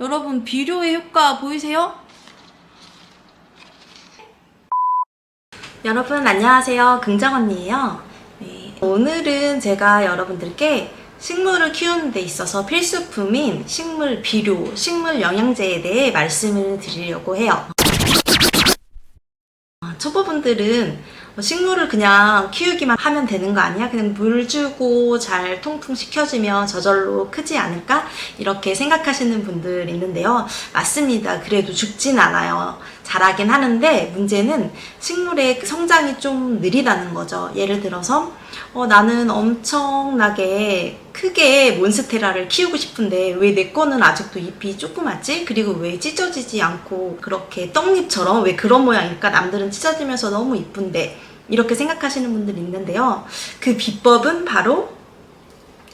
여러분 비료의 효과 보이세요? 여러분 안녕하세요 긍정 언니예요. 네, 오늘은 제가 여러분들께 식물을 키우는 데 있어서 필수품인 식물 비료, 식물 영양제에 대해 말씀을 드리려고 해요. 아, 초보분들은 식물을 그냥 키우기만 하면 되는 거 아니야? 그냥 물 주고 잘 통풍 시켜주면 저절로 크지 않을까? 이렇게 생각하시는 분들 있는데요. 맞습니다. 그래도 죽진 않아요. 자라긴 하는데 문제는 식물의 성장이 좀 느리다는 거죠. 예를 들어서 어, 나는 엄청나게 크게 몬스테라를 키우고 싶은데 왜 내 거는 아직도 잎이 조그맣지? 그리고 왜 찢어지지 않고 그렇게 떡잎처럼 왜 그런 모양일까? 남들은 찢어지면서 너무 이쁜데 이렇게 생각하시는 분들이 있는데요. 그 비법은 바로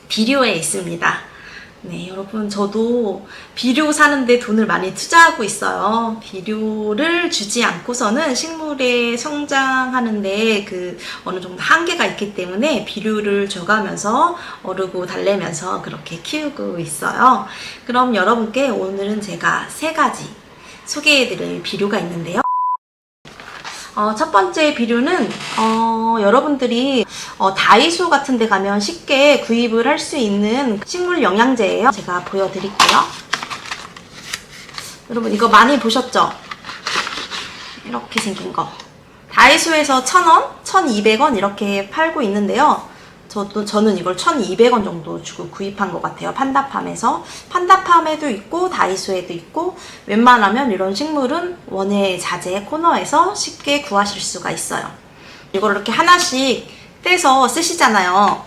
비료에 있습니다. 네, 여러분, 저도 비료 사는데 돈을 많이 투자하고 있어요. 비료를 주지 않고서는 식물의 성장하는데 그 어느 정도 한계가 있기 때문에 비료를 줘가면서 어르고 달래면서 그렇게 키우고 있어요. 그럼 여러분께 오늘은 제가 세 가지 소개해드릴 비료가 있는데요. 어, 첫 번째 비료는 어, 여러분들이 어, 다이소 같은 데 가면 쉽게 구입을 할 수 있는 식물 영양제예요. 제가 보여드릴게요. 여러분 이거 많이 보셨죠? 이렇게 생긴 거. 다이소에서 1,000원, 1,200원 이렇게 팔고 있는데요. 저도 저는 이걸 1,200원 정도 주고 구입한 것 같아요. 판다팜에서 판다팜에도 있고 다이소에도 있고 웬만하면 이런 식물은 원예 자재 코너에서 쉽게 구하실 수가 있어요. 이걸 이렇게 하나씩 떼서 쓰시잖아요.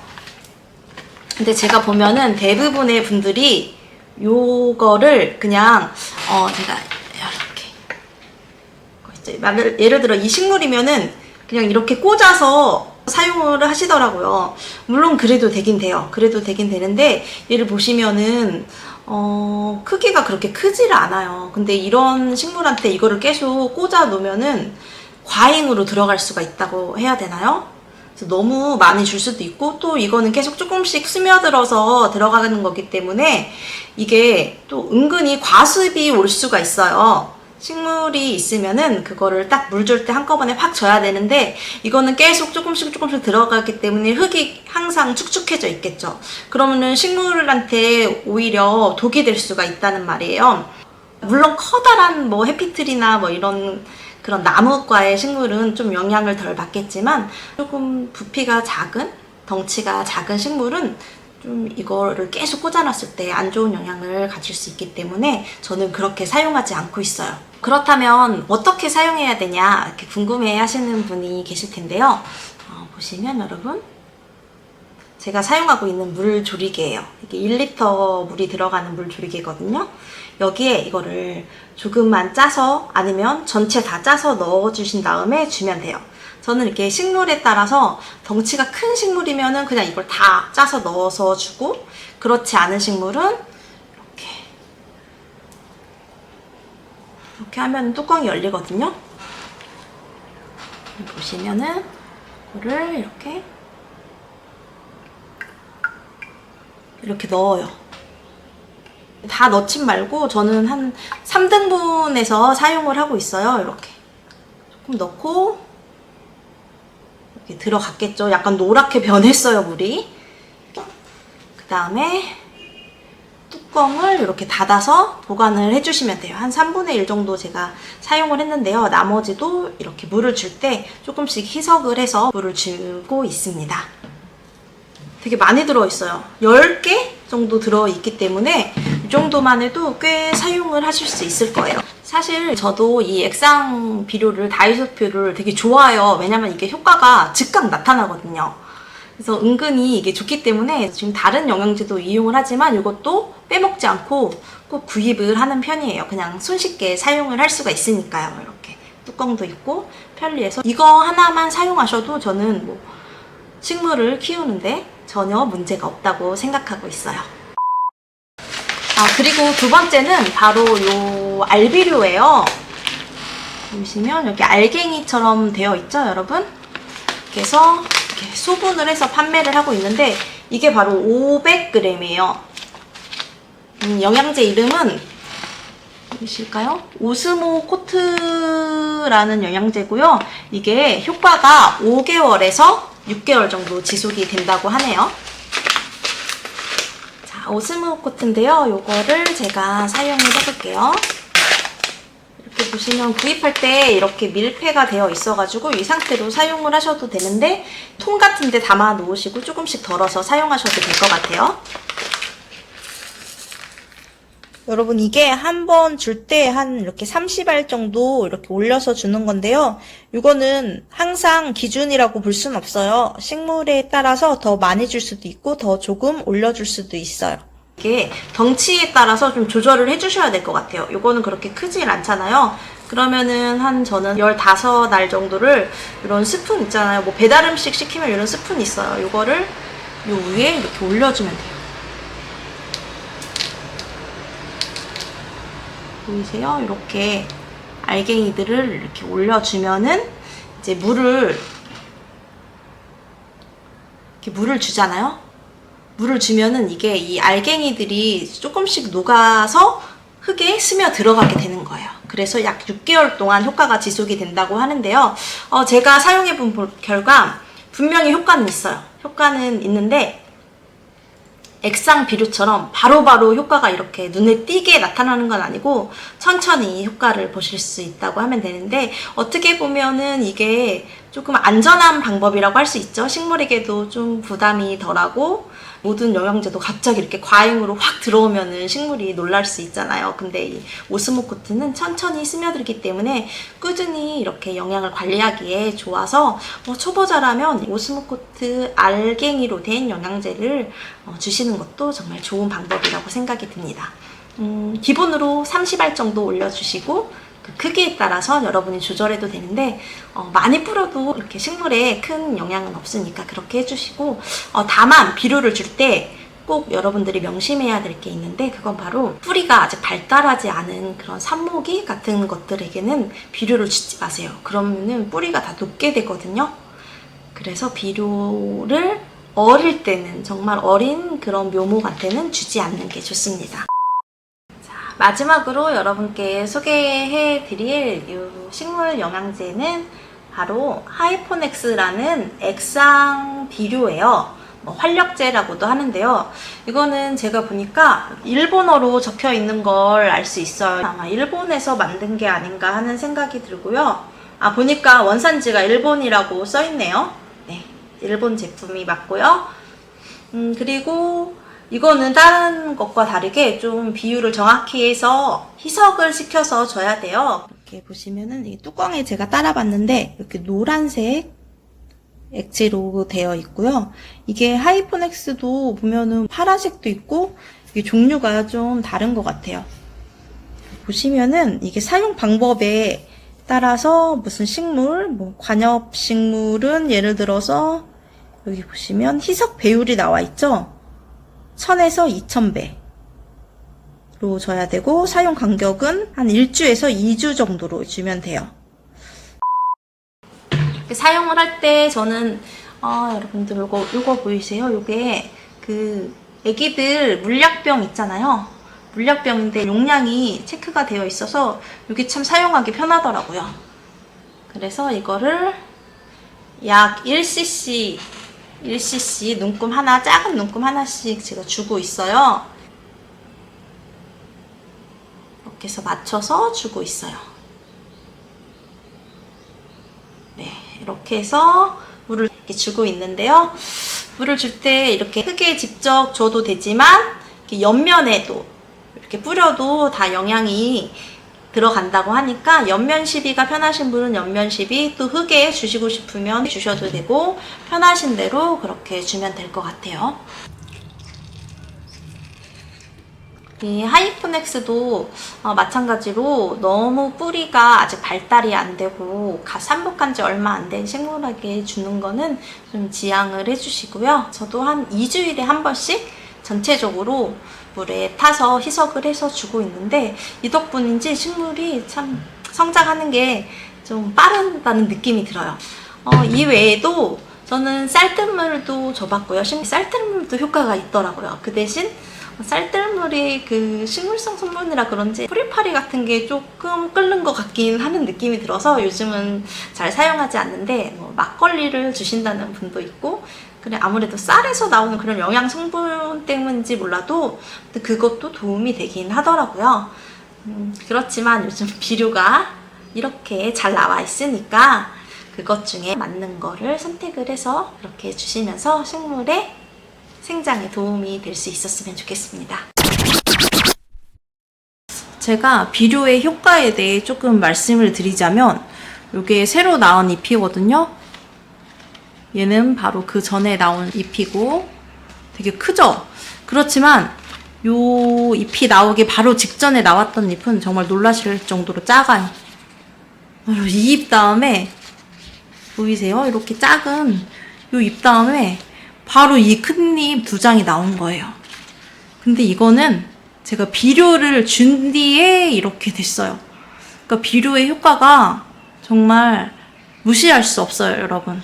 근데 제가 보면은 대부분의 분들이 요거를 그냥 어 제가 이렇게 말을- 예를 들어 이 식물이면은 그냥 이렇게 꽂아서 사용을 하시더라고요. 물론 그래도 되긴 돼요. 그래도 되긴 되는데 얘를 보시면은 어 크기가 그렇게 크지를 않아요. 근데 이런 식물한테 이거를 계속 꽂아 놓으면은 과잉으로 들어갈 수가 있다고 해야 되나요? 너무 많이 줄 수도 있고 또 이거는 계속 조금씩 스며들어서 들어가는 거기 때문에 이게 또 은근히 과습이 올 수가 있어요. 식물이 있으면은 그거를 딱 물 줄 때 한꺼번에 확 줘야 되는데 이거는 계속 조금씩 조금씩 들어가기 때문에 흙이 항상 축축해져 있겠죠. 그러면은 식물한테 오히려 독이 될 수가 있다는 말이에요. 물론 커다란 뭐 해피트리나 뭐 이런 그런 나무과의 식물은 좀 영향을 덜 받겠지만 조금 부피가 작은 덩치가 작은 식물은 좀 이거를 계속 꽂아놨을 때 안 좋은 영향을 가질 수 있기 때문에 저는 그렇게 사용하지 않고 있어요. 그렇다면 어떻게 사용해야 되냐 이렇게 궁금해 하시는 분이 계실 텐데요. 어, 보시면 여러분 제가 사용하고 있는 물 조리개예요. 이게 1리터 물이 들어가는 물 조리개거든요. 여기에 이거를 조금만 짜서 아니면 전체 다 짜서 넣어주신 다음에 주면 돼요. 저는 이렇게 식물에 따라서 덩치가 큰 식물이면은 그냥 이걸 다 짜서 넣어서 주고 그렇지 않은 식물은 이렇게 이렇게 하면 뚜껑이 열리거든요. 보시면은 이거를 이렇게 이렇게 넣어요. 다 넣진 말고 저는 한 3등분해서 사용을 하고 있어요. 이렇게 조금 넣고 이렇게 들어갔겠죠. 약간 노랗게 변했어요, 물이. 그 다음에 뚜껑을 이렇게 닫아서 보관을 해주시면 돼요. 한 3분의 1 정도 제가 사용을 했는데요. 나머지도 이렇게 물을 줄 때 조금씩 희석을 해서 물을 주고 있습니다. 되게 많이 들어있어요. 10개 정도 들어있기 때문에 이 정도만 해도 꽤 사용을 하실 수 있을 거예요. 사실 저도 이 액상 비료를 다이소 비료를 되게 좋아해요. 왜냐면 이게 효과가 즉각 나타나거든요. 그래서 은근히 이게 좋기 때문에 지금 다른 영양제도 이용을 하지만 이것도 빼먹지 않고 꼭 구입을 하는 편이에요. 그냥 손쉽게 사용을 할 수가 있으니까요. 이렇게 뚜껑도 있고 편리해서 이거 하나만 사용하셔도 저는 뭐 식물을 키우는데 전혀 문제가 없다고 생각하고 있어요. 아, 그리고 두 번째는 바로 요 알비료예요. 보시면 여기 알갱이처럼 되어 있죠, 여러분? 그래서 이렇게 소분을 해서 판매를 하고 있는데 이게 바로 500g이에요. 음, 영양제 이름은 보실까요? 오스모 코트라는 영양제고요. 이게 효과가 5개월에서 6개월 정도 지속이 된다고 하네요. 자, 오스모 코트인데요. 요거를 제가 사용을 해볼게요. 이렇게 보시면 구입할 때 이렇게 밀폐가 되어 있어가지고 이 상태로 사용을 하셔도 되는데 통 같은 데 담아 놓으시고 조금씩 덜어서 사용하셔도 될 것 같아요. 여러분 이게 한 번 줄 때 한 이렇게 30알 정도 이렇게 올려서 주는 건데요. 이거는 항상 기준이라고 볼 수는 없어요. 식물에 따라서 더 많이 줄 수도 있고 더 조금 올려줄 수도 있어요. 이게 덩치에 따라서 좀 조절을 해주셔야 될 것 같아요. 이거는 그렇게 크질 않잖아요. 그러면은 한 저는 15알 정도를 이런 스푼 있잖아요. 뭐 배달 음식 시키면 이런 스푼 있어요. 이거를 요 위에 이렇게 올려주면 돼요. 보이세요? 이렇게 알갱이들을 이렇게 올려주면은 이제 물을 이렇게 물을 주잖아요. 물을 주면은 이게 이 알갱이들이 조금씩 녹아서 흙에 스며 들어가게 되는 거예요. 그래서 약 6개월 동안 효과가 지속이 된다고 하는데요. 어, 제가 사용해 본 볼- 결과 분명히 효과는 있어요. 효과는 있는데 액상 비료처럼 바로 바로 효과가 이렇게 눈에 띄게 나타나는 건 아니고 천천히 효과를 보실 수 있다고 하면 되는데 어떻게 보면은 이게 조금 안전한 방법이라고 할 수 있죠. 식물에게도 좀 부담이 덜하고 모든 영양제도 갑자기 이렇게 과잉으로 확 들어오면은 식물이 놀랄 수 있잖아요. 근데 이 오스모코트는 천천히 스며들기 때문에 꾸준히 이렇게 영양을 관리하기에 좋아서 뭐 초보자라면 오스모코트 알갱이로 된 영양제를 어, 주시는 것도 정말 좋은 방법이라고 생각이 듭니다. 음, 기본으로 30알 정도 올려주시고 그 크기에 따라서 여러분이 조절해도 되는데 어, 많이 뿌려도 이렇게 식물에 큰 영향은 없으니까 그렇게 해주시고 어, 다만 비료를 줄때 꼭 여러분들이 명심해야 될 게 있는데 그건 바로 뿌리가 아직 발달하지 않은 그런 산모기 같은 것들에게는 비료를 주지 마세요. 그러면은 뿌리가 다 녹게 되거든요. 그래서 비료를 어릴 때는 정말 어린 그런 묘목한테는 주지 않는 게 좋습니다. 자, 마지막으로 여러분께 소개해 드릴 이 식물 영양제는 바로 하이포넥스라는 액상 비료예요. 뭐 활력제라고도 하는데요. 이거는 제가 보니까 일본어로 적혀 있는 걸 알 수 있어요. 아마 일본에서 만든 게 아닌가 하는 생각이 들고요. 아, 보니까 원산지가 일본이라고 써 있네요. 네. 일본 제품이 맞고요. 음, 그리고 이거는 다른 것과 다르게 좀 비율을 정확히 해서 희석을 시켜서 줘야 돼요. 이렇게 보시면은 이 뚜껑에 제가 따라봤는데 이렇게 노란색 액체로 되어 있고요. 이게 하이포넥스도 보면은 파란색도 있고 이게 종류가 좀 다른 것 같아요. 보시면은 이게 사용 방법에 따라서 무슨 식물, 뭐 관엽 식물은 예를 들어서 여기 보시면 희석 배율이 나와 있죠? 1000에서 2000배로 줘야 되고 사용 간격은 한 1주에서 2주 정도로 주면 돼요. 사용을 할 때 저는 아 여러분들 요거 요거 보이세요? 요게 그 애기들 물약병 있잖아요. 물약병인데 용량이 체크가 되어 있어서 이게 참 사용하기 편하더라고요. 그래서 이거를 약 1cc 1cc 눈금 하나 작은 눈금 하나씩 제가 주고 있어요. 이렇게 해서 맞춰서 주고 있어요. 네, 이렇게 해서 물을 이렇게 주고 있는데요. 물을 줄 때 이렇게 흙에 직접 줘도 되지만 이렇게 옆면에도 이렇게 뿌려도 다 영양이 들어간다고 하니까 옆면 시비가 편하신 분은 옆면 시비 또 흙에 주시고 싶으면 주셔도 되고 편하신 대로 그렇게 주면 될 것 같아요. 이 하이포넥스도 어, 마찬가지로 너무 뿌리가 아직 발달이 안 되고 가- 산복한 지 얼마 안 된 식물에게 주는 거는 좀 지양을 해주시고요. 저도 한 2주일에 한 번씩 전체적으로 물에 타서 희석을 해서 주고 있는데 이 덕분인지 식물이 참 성장하는 게 좀 빠르다는 느낌이 들어요. 어, 이 외에도 저는 쌀뜨물도 줘봤고요. 심- 쌀뜨물도 효과가 있더라고요. 그 대신 쌀뜨물이 그 식물성 성분이라 그런지 프리파리 같은 게 조금 끓는 것 같긴 하는 느낌이 들어서 요즘은 잘 사용하지 않는데 뭐 막걸리를 주신다는 분도 있고 그래 아무래도 쌀에서 나오는 그런 영양 성분 때문인지 몰라도 그것도 도움이 되긴 하더라고요. 음, 그렇지만 요즘 비료가 이렇게 잘 나와 있으니까 그것 중에 맞는 거를 선택을 해서 이렇게 주시면서 식물의 생장에 도움이 될 수 있었으면 좋겠습니다. 제가 비료의 효과에 대해 조금 말씀을 드리자면 이게 새로 나온 잎이거든요. 얘는 바로 그 전에 나온 잎이고 되게 크죠? 그렇지만 요 잎이 나오기 바로 직전에 나왔던 잎은 정말 놀라실 정도로 작아요. 이 잎 다음에 보이세요? 이렇게 작은 요 잎 다음에 바로 이 큰 잎 두 장이 나온 거예요. 근데 이거는 제가 비료를 준 뒤에 이렇게 됐어요. 그러니까 비료의 효과가 정말 무시할 수 없어요, 여러분.